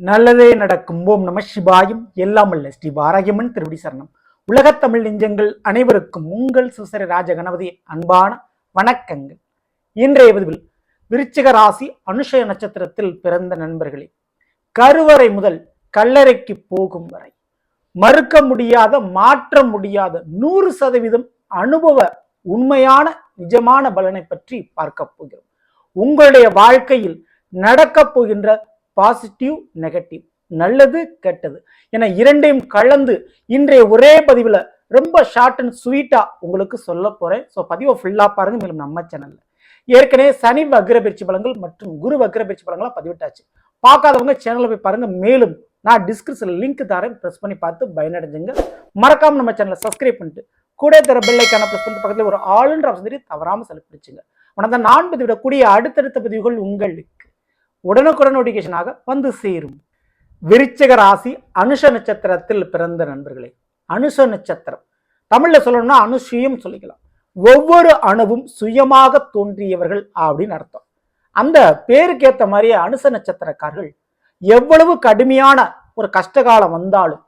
நல்லதே நடக்கும். ஓம் நம சிவாயும். எல்லாம் அல்ல ஸ்ரீ வாரகியமன் திருவடி சரணம். உலகத்தமிழ் நெஞ்சங்கள் அனைவருக்கும் உங்கள் சுசரி ராஜ கணபதி அன்பான வணக்கங்கள். இன்றைய பதிவில் விருச்சிக ராசி அனுஷய நட்சத்திரத்தில் பிறந்த நண்பர்களே கருவறை முதல் கல்லறைக்கு போகும் வரை மறுக்க முடியாத மாற்ற முடியாத நூறு சதவீதம் அனுபவ உண்மையான நிஜமான பலனை பற்றி பார்க்க போகிறோம். உங்களுடைய வாழ்க்கையில் நடக்கப் போகின்ற பாசிட்டிவ் நெகட்டிவ் நல்லது கெட்டது. என இரண்டையும் கலந்து இன்றைய ஒரே பதிவில் ரொம்ப ஷார்ட் அண்ட் ஸ்வீட்டாக உங்களுக்கு சொல்ல போகிறேன் ஸோ பதிவை ஃபுல்லாக பாருங்க. மேலும் நம்ம சேனலில் ஏற்கனவே சனி வக்ர பயிற்சி பலங்கள் மற்றும் குரு வக்ர பயிற்சி பலங்களாக பதிவிட்டாச்சு. பார்க்காதவங்க சேனலில் போய் பாருங்கள் மேலும் நான் டிஸ்கிரிப்ஷனில் லிங்க் தரேன். ப்ரெஸ் பண்ணி பார்த்து பயனடைஞ்சுங்க. மறக்காமல் நம்ம சேனலை சப்ஸ்கிரைப் பண்ணிட்டு கூட தர பெல்லைக்கான ப்ரெஸ் பண்ணிட்டு பக்கத்தில் ஒரு ஆளுன்ற வசதி தவறாமல் செலுத்திடுச்சுங்க உனதான் நான் பதிவிடக்கூடிய அடுத்தடுத்த பதிவுகள் உங்களுக்கு உடனுக்குடன் நோட்டிஃபிகேஷனாக வந்து சேரும். விருச்சிக ராசி அனுஷ நட்சத்திரத்தில் பிறந்த நண்பர்களே அனுஷ நட்சத்திரம். தமிழ்ல சொல்லணும்னா அனுஷியம் சொல்லிக்கலாம். ஒவ்வொரு அணுவும் சுயமாக தோன்றியவர்கள் அப்படின்னு அர்த்தம். அந்த பேருக்கு ஏற்ற மாதிரியே அனுச நட்சத்திரக்காரர்கள் எவ்வளவு கடுமையான ஒரு கஷ்டகாலம் வந்தாலும்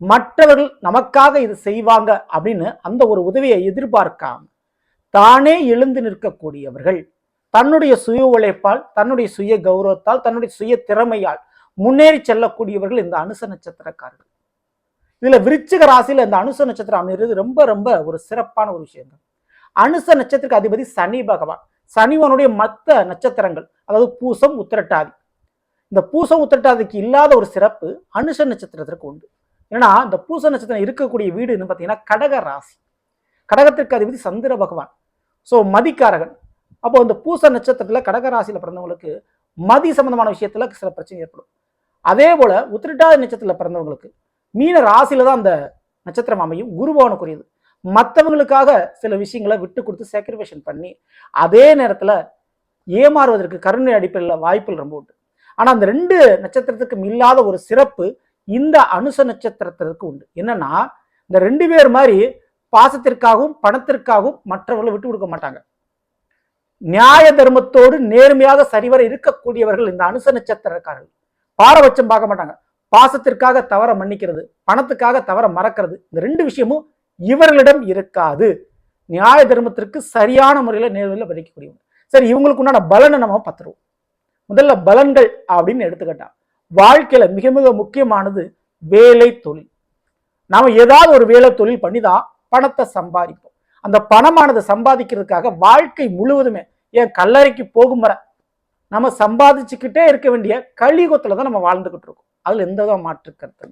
மற்றவர்கள் நமக்காக இது செய்வாங்க அப்படின்னு அந்த ஒரு உதவியை எதிர்பார்க்காம தானே எழுந்து நிற்கக்கூடியவர்கள். தன்னுடைய சுய உழைப்பால் தன்னுடைய சுய கௌரவத்தால் தன்னுடைய சுய திறமையால் முன்னேறி செல்லக்கூடியவர்கள் இந்த அனுச நட்சத்திரக்காரர்கள். இதுல விருச்சிக ராசியில இந்த அனுச நட்சத்திரம் அமைகிறது ரொம்ப ரொம்ப ஒரு சிறப்பான ஒரு விஷயம் அனுச நட்சத்திரக்கு அதிபதி சனி பகவான். சனிவனுடைய மற்ற நட்சத்திரங்கள் அதாவது பூசம் உத்திரட்டாதி. இந்த பூசம் உத்திரட்டாதிக்கு இல்லாத ஒரு சிறப்பு அனுஷ நட்சத்திரத்திற்கு உண்டு. ஏன்னா இந்த பூச நட்சத்திரம் இருக்கக்கூடிய வீடுன்னு பார்த்தீங்கன்னா கடக ராசி. கடகத்திற்கு அதிபதி சந்திர பகவான். ஸோ மதிக்காரகன். அப்போ இந்த பூச நட்சத்திரத்தில் கடகராசியில் பிறந்தவங்களுக்கு மதி சம்பந்தமான விஷயத்தில் சில பிரச்சனை ஏற்படும். அதே போல் உத்திரட்டாத நட்சத்திரத்தில் பிறந்தவங்களுக்கு மீன ராசியில் தான் அந்த நட்சத்திரம் அமையும். குருபவனுக்குரியது. மற்றவங்களுக்காக சில விஷயங்களை விட்டு கொடுத்து சாக்ரிஃபைஷன் பண்ணி அதே நேரத்தில் ஏமாறுவதற்கு கருணை அடிப்படையில் வாய்ப்புகள் ரொம்ப உண்டு. ஆனால் அந்த ரெண்டு நட்சத்திரத்துக்கும் இல்லாத ஒரு சிறப்பு இந்த அனுச நட்சத்திரத்திற்கு உண்டு. என்னன்னா இந்த ரெண்டு பேர் மாதிரி பாசத்திற்காகவும் பணத்திற்காகவும் மற்றவர்களை விட்டு கொடுக்க மாட்டாங்க. நியாய தர்மத்தோடு நேர்மையாக சரிவர இருக்கக்கூடியவர்கள் இந்த அனுச நட்சத்திரக்காரர்கள் பாரபட்சம் பார்க்க மாட்டாங்க. பாசத்திற்காக தவற மன்னிக்கிறது பணத்துக்காக தவற மறக்கிறது இந்த ரெண்டு விஷயமும் இவர்களிடம் இருக்காது. நியாய தர்மத்திற்கு சரியான முறையில் நேர்மையில் படிக்கக்கூடியவங்க. சரி இவங்களுக்கு உண்டான பலனை நம்ம பத்துருவோம் முதல்ல பலன்கள் அப்படின்னு எடுத்துக்கிட்டா வாழ்க்கையில மிக மிக முக்கியமானது வேலை தொழில். நாம ஏதாவது ஒரு வேலை தொழில் பண்ணி தான் பணத்தை சம்பாதிப்போம். அந்த பணமானது சம்பாதிக்கிறதுக்காக வாழ்க்கை முழுவதுமே ஏன் கல்லறைக்கு போகும் வர நம்ம சம்பாதிச்சுக்கிட்டே இருக்க வேண்டிய கலியுகத்தில் தான் நம்ம வாழ்ந்துகிட்டு இருக்கோம். அதில் எந்த விதம் மாற்று கருத்து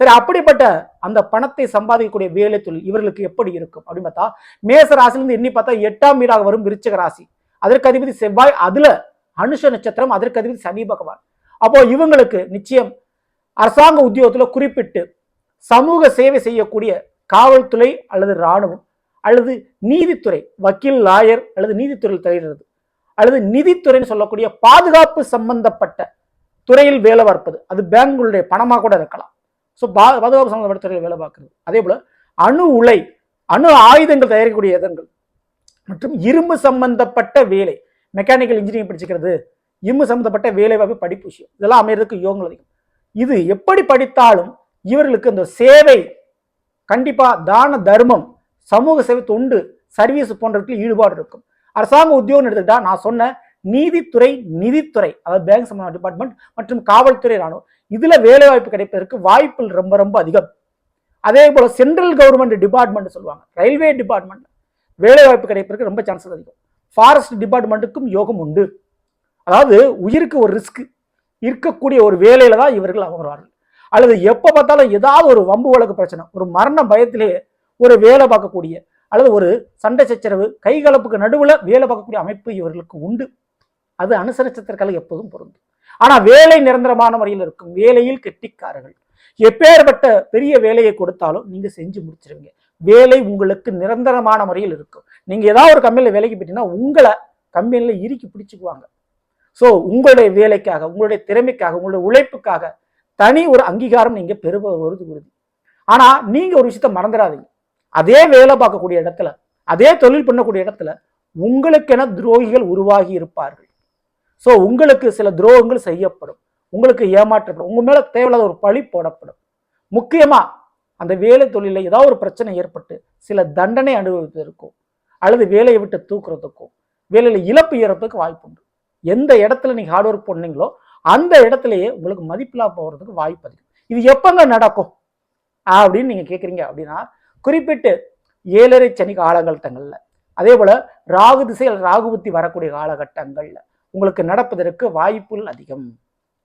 சரி அப்படிப்பட்ட அந்த பணத்தை சம்பாதிக்கக்கூடிய வேலை தொழில் இவர்களுக்கு எப்படி இருக்கும்? அப்படின்னு பார்த்தா மேச ராசிலிருந்து எண்ணி பார்த்தா எட்டாம் வீடாக வரும் விருச்சக ராசி. அதற்கு அதிபதி செவ்வாய் அதுல அனுஷ நட்சத்திரம் அதற்கு அதிபதி சனி பகவான். அப்போ இவங்களுக்கு நிச்சயம் அரசாங்க உத்தியோகத்தில் குறிப்பிட்டு சமூக சேவை செய்யக்கூடிய காவல்துறை அல்லது இராணுவம் அல்லது நீதித்துறை வக்கீல் லாயர் அல்லது நீதித்துறையில் தலையிடுறது. அல்லது நிதித்துறைன்னு சொல்லக்கூடிய பாதுகாப்பு சம்பந்தப்பட்ட துறையில் வேலை பார்ப்பது. அது பேங்குடைய பணமாக கூட இருக்கலாம். ஸோ பா பாதுகாப்பு சம்பந்தப்பட்ட துறையில் வேலை பார்க்குறது. அதே போல் அணு உலை அணு ஆயுதங்கள் தயாரிக்கக்கூடிய இதங்கள் மற்றும் இரும்பு சம்பந்தப்பட்ட வேலை மெக்கானிக்கல் இன்ஜினியரிங் படிச்சுக்கிறது. இரும்பு சம்பந்தப்பட்ட வேலை வாய்ப்பு படிப்பு விஷயம். இதெல்லாம் அமையிறதுக்கு யோகங்கள் அதிகம். இது எப்படி படித்தாலும் இவர்களுக்கு இந்த சேவை கண்டிப்பாக தான தர்மம் சமூக சேவை தொண்டு சர்வீஸ் போன்றவற்றில் ஈடுபாடு இருக்கும். அரசாங்க உத்தியோகம் எடுத்துக்கிட்டா நான் சொன்ன நீதித்துறை நிதித்துறை அதாவது பேங்க் சம்பந்த டிபார்ட்மெண்ட் மற்றும் காவல்துறை ராணுவம் இதுல வேலை வாய்ப்பு கிடைப்பதற்கு வாய்ப்புகள் ரொம்ப ரொம்ப அதிகம். அதே போல சென்ட்ரல் கவர்மெண்ட் டிபார்ட்மெண்ட் சொல்லுவாங்க. ரயில்வே டிபார்ட்மெண்ட் வேலை வாய்ப்பு கிடைப்பதற்கு ரொம்ப சான்சஸ் அதிகம். ஃபாரஸ்ட் டிபார்ட்மெண்ட்டுக்கும் யோகம் உண்டு. அதாவது உயிருக்கு ஒரு ரிஸ்க் இருக்கக்கூடிய ஒரு வேலையில தான் இவர்கள் அமர்வார்கள். அல்லது எப்போ பார்த்தாலும் ஏதாவது ஒரு வம்பு வழக்கு பிரச்சனை ஒரு மரண பயத்திலே ஒரு வேலை பார்க்கக்கூடிய அல்லது ஒரு சண்டை சச்சரவு கைகலப்புக்கு நடுவில் வேலை பார்க்கக்கூடிய அமைப்பு இவர்களுக்கு உண்டு. அது அனுசரிச்சத்திற்கால எப்போதும் பொருந்தும். ஆனால் வேலை நிரந்தரமான முறையில் இருக்கும் வேலையில் கெட்டிக்காரர்கள். எப்பேற்பட்ட பெரிய வேலையை கொடுத்தாலும் நீங்கள் செஞ்சு முடிச்சிருவீங்க. வேலை உங்களுக்கு நிரந்தரமான முறையில் இருக்கும். நீங்கள் ஏதாவது ஒரு கம்பெனியில் வேலைக்கு போயிட்டீங்கன்னா உங்களை கம்பெனியில் இறுக்கி பிடிச்சிக்குவாங்க. ஸோ உங்களுடைய வேலைக்காக உங்களுடைய திறமைக்காக உங்களுடைய உழைப்புக்காக தனி ஒரு அங்கீகாரம் நீங்கள் பெறுவது உறுதி. ஆனால் நீங்கள் ஒரு விஷயத்த மறந்துடாதீங்க. அதே வேலை பார்க்கக்கூடிய இடத்துல அதே தொழில் பண்ணக்கூடிய இடத்துல உங்களுக்கென துரோகிகள் உருவாகி இருப்பார்கள். ஸோ உங்களுக்கு சில துரோகங்கள் செய்யப்படும். உங்களுக்கு ஏமாற்றப்படும். உங்கள் மேலே தேவையில்லாத ஒரு பழி போடப்படும். முக்கியமாக அந்த வேலை தொழிலில் ஏதாவது ஒரு பிரச்சனை ஏற்பட்டு சில தண்டனை அனுபவிப்பதற்கும் அல்லது வேலையை விட்டு தூக்குறதுக்கும் வேலையில் இழப்பு ஏறதுக்கு வாய்ப்பு உண்டு. எந்த இடத்துல நீங்கள் ஹார்ட் ஒர்க் பண்ணீங்களோ அந்த இடத்துலையே உங்களுக்கு மதிப்பில்லா போகிறதுக்கு வாய்ப்பு அதிகம். இது எப்போங்க நடக்கும்? அப்படின்னு நீங்கள் கேட்குறீங்க அப்படின்னா குறிப்பிட்டு ஏழரை சனி காலகட்டங்களில் அதே போல் ராகு திசையில் ராகுபுத்தி வரக்கூடிய காலகட்டங்களில் உங்களுக்கு நடப்பதற்கு வாய்ப்புகள் அதிகம்.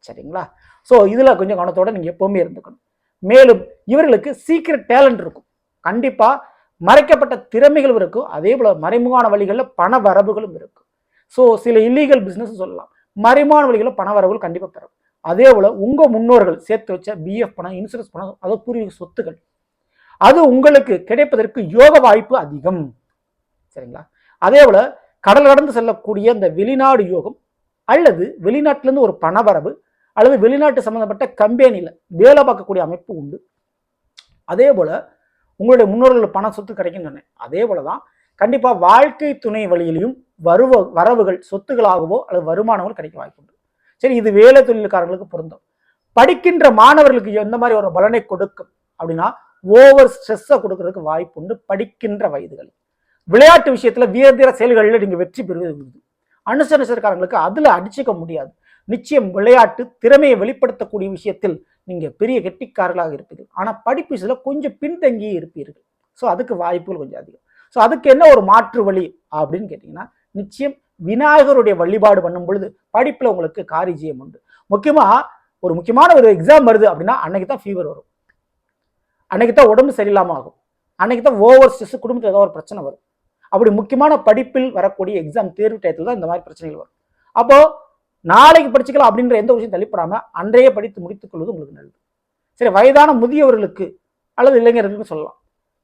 சரிங்களா? ஸோ இதில் கொஞ்சம் கவனத்தோடு நீங்கள் எப்போவுமே இருந்துக்கணும். மேலும் இவர்களுக்கு சீக்கிரம் டேலண்ட் இருக்கும். கண்டிப்பாக மறைக்கப்பட்ட திறமைகள் இருக்கும். அதே போல் மறைமுகமான வழிகளில் பண வரவுகளும் இருக்கும். ஸோ சில இல்லீகல் பிஸ்னஸ் சொல்லலாம். மறைமுகமான வழிகளில் பண வரவுகள் கண்டிப்பாக பெறும். அதே போல் உங்கள் முன்னோர்கள் சேர்த்து வச்ச பிஎஃப் பணம் இன்சூரன்ஸ் பணம் அதாவது பூர்வீக சொத்துக்கள் அது உங்களுக்கு கிடைப்பதற்கு யோக வாய்ப்பு அதிகம். சரிங்களா? அதே போல கடல் கடந்து செல்லக்கூடிய இந்த வெளிநாடு யோகம் அல்லது வெளிநாட்டிலிருந்து ஒரு பணவரவு அல்லது வெளிநாட்டு சம்பந்தப்பட்ட கம்பெனியில் வேலை பார்க்கக்கூடிய அமைப்பு உண்டு. அதே போல உங்களுடைய முன்னோர்கள் பண சொத்து கிடைக்கும்னு அதே போல தான் கண்டிப்பாக வாழ்க்கை துணை வழியிலையும் வருவ வரவுகள் சொத்துகளாகவோ அல்லது வருமானங்கள் கிடைக்க வாய்ப்பு உண்டு. சரி இது வேலை தொழில்காரங்களுக்கு பொருந்தும். படிக்கின்ற மாணவர்களுக்கு எந்த மாதிரி ஒரு பலனை கொடுக்கும் அப்படின்னா ஓவர் ஸ்ட்ரெஸ்ஸை கொடுக்கறதுக்கு வாய்ப்பு உண்டு படிக்கின்ற வயதுகள். விளையாட்டு விஷயத்தில் வீரதீர செயல்களில் நீங்கள் வெற்றி பெறுவது உறுதி. அனுசரிசக்காரங்களுக்கு அதில் அடிச்சுக்க முடியாது. நிச்சயம் விளையாட்டு திறமையை வெளிப்படுத்தக்கூடிய விஷயத்தில் நீங்கள் பெரிய கெட்டிக்காரர்களாக இருப்பீர்கள். ஆனால் படிப்பு சில கொஞ்சம் பின்தங்கியே இருப்பீர்கள். ஸோ அதுக்கு வாய்ப்புகள் கொஞ்சம் அதிகம். ஸோ அதுக்கு என்ன ஒரு மாற்று வழி அப்படின்னு கேட்டிங்கன்னா நிச்சயம் விநாயகருடைய வழிபாடு பண்ணும் பொழுது படிப்பில் உங்களுக்கு காரிஜியம் உண்டு. முக்கியமாக ஒரு முக்கியமான ஒரு எக்ஸாம் வருது அப்படின்னா அன்னைக்கு தான் ஃபீவர் வரும். அன்னைக்கு தான் உடம்பு சரியில்லாமல் ஆகும். அன்னைக்கு தான் ஓவர் ஸ்ட்ரெஸ் குடும்பத்தில் ஏதோ ஒரு பிரச்சனை வரும். அப்படி முக்கியமான படிப்பில் வரக்கூடிய எக்ஸாம் தேர்வு டயத்தில் தான் இந்த மாதிரி பிரச்சனைகள் வரும். அப்போது நாளைக்கு படிச்சுக்கலாம் அப்படின்ற எந்த விஷயம் தள்ளிப்படாமல் அன்றைய படித்து முடித்துக் கொள்வது உங்களுக்கு நல்லது. சரி வயதான முதியவர்களுக்கு அல்லது இளைஞர்களுக்கு சொல்லலாம்.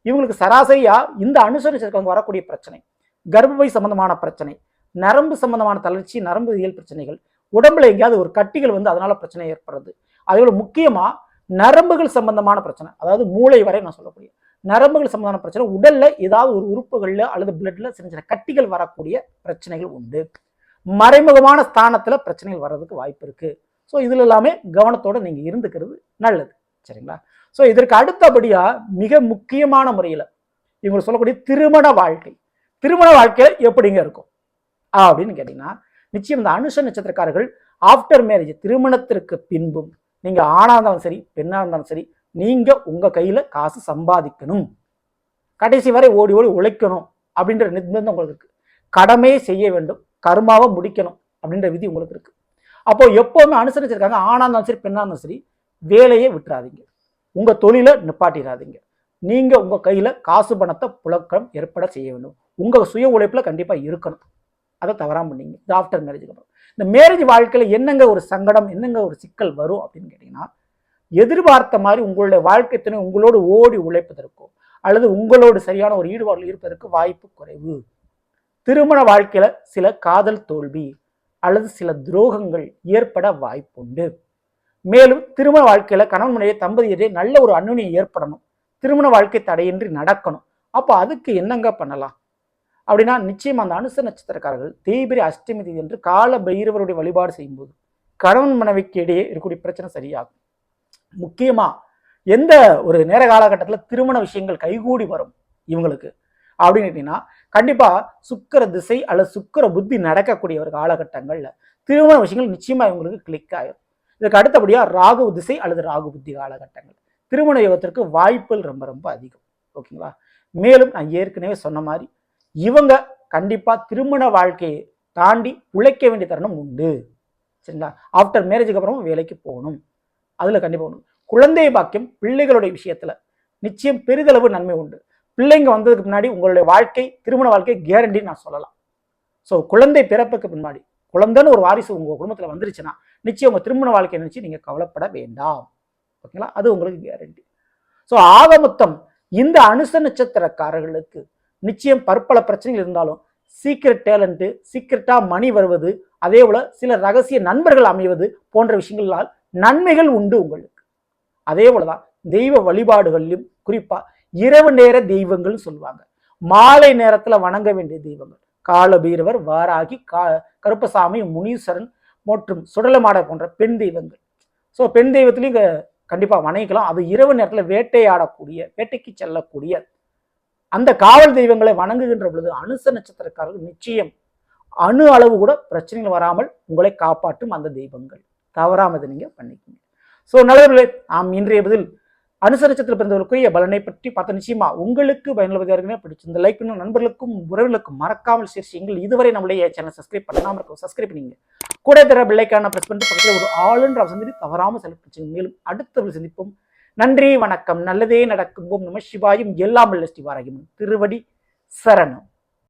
இவங்களுக்கு சராசரியாக இந்த அனுசரிச்சிருக்கவங்க வரக்கூடிய பிரச்சனை கர்ப்பப்பை சம்பந்தமான பிரச்சனை நரம்பு சம்பந்தமான தளர்ச்சி நரம்பு இயல் பிரச்சனைகள் உடம்புல எங்கேயாவது ஒரு கட்டிகள் வந்து அதனால பிரச்சனை ஏற்படுறது. அதே போல முக்கியமாக நரம்புகள் சம்பந்தமான பிரச்சனை. அதாவது மூளை வரை நான் சொல்லக்கூடிய நரம்புகள் சம்பந்தமான பிரச்சனை உடல்ல ஏதாவது ஒரு உறுப்புகளில் அல்லது பிளட்ல சின்ன சின்ன கட்டிகள் வரக்கூடிய பிரச்சனைகள் உண்டு. மறைமுகமான ஸ்தானத்துல பிரச்சனைகள் வர்றதுக்கு வாய்ப்பு இருக்கு. ஸோ இதுல எல்லாமே கவனத்தோட நீங்க இருந்துக்கிறது நல்லது. சரிங்களா? ஸோ இதற்கு அடுத்தபடியா மிக முக்கியமான முறையில இவங்க சொல்லக்கூடிய திருமண வாழ்க்கை. திருமண வாழ்க்கை எப்படிங்க இருக்கும்? அப்படின்னு கேட்டீங்கன்னா நிச்சயம் இந்த அனுஷ நட்சத்திரக்காரர்கள் ஆஃப்டர் மேரேஜ் திருமணத்திற்கு பின்பும் நீங்கள் ஆணாக இருந்தாலும் சரி பெண்ணாக இருந்தாலும் சரி நீங்கள் உங்கள் கையில் காசு சம்பாதிக்கணும். கடைசி வரை ஓடி ஓடி உழைக்கணும் அப்படின்ற நிர்பந்தம் உங்களுக்கு இருக்குது கடமையை செய்ய வேண்டும் கர்மாவை முடிக்கணும் அப்படின்ற விதி உங்களுக்கு இருக்குது அப்போ எப்போவுமே அனுசரிச்சிருக்காங்க ஆணாக இருந்தாலும் சரி பெண்ணாக இருந்தாலும் சரி வேலையை விட்டுறாதீங்க. உங்கள் தொழிலை நிப்பாட்டிடாதீங்க நீங்கள் உங்கள் கையில் காசு பணத்தை புழக்கம் ஏற்பட செய்ய வேண்டும். உங்கள் சுய உழைப்பில் கண்டிப்பாக இருக்கணும். அதை தவறாமல் பண்ணீங்க. இது ஆஃப்டர் மேரேஜுக்கு அப்புறம். இந்த மேரேஜ் வாழ்க்கையில் என்னங்க ஒரு சங்கடம் என்னங்க ஒரு சிக்கல் வரும் அப்படின்னு கேட்டிங்கன்னா எதிர்பார்த்த மாதிரி உங்களுடைய வாழ்க்கை துணை உங்களோடு ஓடி உழைப்பதற்கோ அல்லது உங்களோடு சரியான ஒரு ஈடுபாடு இருப்பதற்கு வாய்ப்பு குறைவு. திருமண வாழ்க்கையில் சில காதல் தோல்வி அல்லது சில துரோகங்கள் ஏற்பட வாய்ப்புண்டு. மேலும் திருமண வாழ்க்கையில் கணவன் மனைவி தம்பதியரே நல்ல ஒரு அன்னுணியை ஏற்படணும். திருமண வாழ்க்கை தடையின்றி நடக்கணும். அப்போ அதுக்கு என்னங்க பண்ணலாம்? அப்படின்னா நிச்சயம் அந்த அனுச நட்சத்திரக்காரர்கள் தேய்பிரி அஷ்டமி தேதி என்று கால பைரவருடைய வழிபாடு செய்யும்போது கணவன் மனைவிக்கு இடையே இருக்கக்கூடிய பிரச்சனை சரியாகும். முக்கியமாக எந்த ஒரு நேர காலகட்டத்தில் திருமண விஷயங்கள் கைகூடி வரும் இவங்களுக்கு. அப்படின்னு கேட்டீங்கன்னா கண்டிப்பாக சுக்கிர திசை அல்லது சுக்கிர புத்தி நடக்கக்கூடிய ஒரு காலகட்டங்களில் திருமண விஷயங்கள் நிச்சயமாக இவங்களுக்கு கிளிக் ஆகும் இதுக்கு அடுத்தபடியாக ராகு திசை அல்லது ராகு புத்தி காலகட்டங்கள். திருமண யோகத்திற்கு வாய்ப்புகள் ரொம்ப ரொம்ப அதிகம். ஓகேங்களா? மேலும் நான் ஏற்கனவே சொன்ன மாதிரி இவங்க கண்டிப்பாக திருமண வாழ்க்கையை தாண்டி உழைக்க வேண்டிய தருணம் உண்டு. சரிங்களா? ஆஃப்டர் மேரேஜுக்கு அப்புறம் வேலைக்கு போகணும். அதில் கண்டிப்பாக உண்டு குழந்தை பாக்கியம் பிள்ளைகளுடைய விஷயத்தில் நிச்சயம் பெரிதளவு நன்மை உண்டு. பிள்ளைங்க வந்ததுக்கு முன்னாடி உங்களுடைய வாழ்க்கை திருமண வாழ்க்கை கேரண்டின்னு நான் சொல்லலாம். ஸோ குழந்தை பிறப்புக்கு முன்னாடி குழந்தைன்னு ஒரு வாரிசு உங்கள் குடும்பத்தில் வந்துருச்சுன்னா நிச்சயம் உங்கள் திருமண வாழ்க்கை நினச்சி நீங்கள் கவலைப்பட வேண்டாம். ஓகேங்களா? அது உங்களுக்கு கேரண்டி ஸோ ஆக மொத்தம் இந்த அனுச நட்சத்திரக்காரர்களுக்கு நிச்சயம் பற்பல பிரச்சனைகள் இருந்தாலும் சீக்கிரட் டேலண்ட்டு சீக்கிரட்டாக மணி வருவது அதே போல் சில ரகசிய நண்பர்கள் அமைவது போன்ற விஷயங்களால் நன்மைகள் உண்டு உங்களுக்கு. அதே போலதான் தெய்வ வழிபாடுகளிலும் குறிப்பாக இரவு நேர தெய்வங்கள் சொல்லுவாங்க. மாலை நேரத்தில் வணங்க வேண்டிய தெய்வங்கள். காலபீரவர் வாராகி கா கருப்பசாமி முனீஸ்வரன் மற்றும் சுடலமாட போன்ற பெண் தெய்வங்கள். ஸோ பெண் தெய்வத்திலையும் கண்டிப்பாக வணங்கிக்கலாம். அது இரவு நேரத்தில் வேட்டையாடக்கூடிய வேட்டைக்கு செல்லக்கூடிய அந்த காவல் தெய்வங்களை வணங்குகின்ற பொழுது அனுச நட்சத்திரக்காரர்கள் நிச்சயம் அணு அளவு கூட பிரச்சனைகள் வராமல் உங்களை காப்பாற்றும் அந்த தெய்வங்கள். தவறாமல் இதை நீங்கள் பண்ணிக்கோங்க. ஸோ நல்லவர்களே ஆம் இன்றைய பதில் அனுசரிச்சத்தில் பிறந்தவர்களுக்குரிய பலனை பற்றி பார்த்த நிச்சயமா உங்களுக்கு பயனுள்ளதாக இருக்குன்னு பிடிச்சிருந்த லைக் பண்ணும் நண்பர்களுக்கும் உறவுகளுக்கும் மறக்காமல் ஷேர் செய்யுங்கள். இதுவரை நம்மளுடைய சேனல் சப்ஸ்கிரைப் பண்ணாமல் இருக்கும் சப்ஸ்கிரைப் பண்ணிங்க. கூட தர பிள்ளைக்கான பிரஸ் பண்ணிட்டு பக்கத்தில் ஒரு ஆளுன்ற வசந்தி தவறாமல் செலக்ட் மேலும் அடுத்த சந்திப்போம். நன்றி வணக்கம். நல்லதே நடக்கும் ஓம் நம சிவாயும் எல்லாம் வல்ல சிவாராயும் திருவடி சரணம்.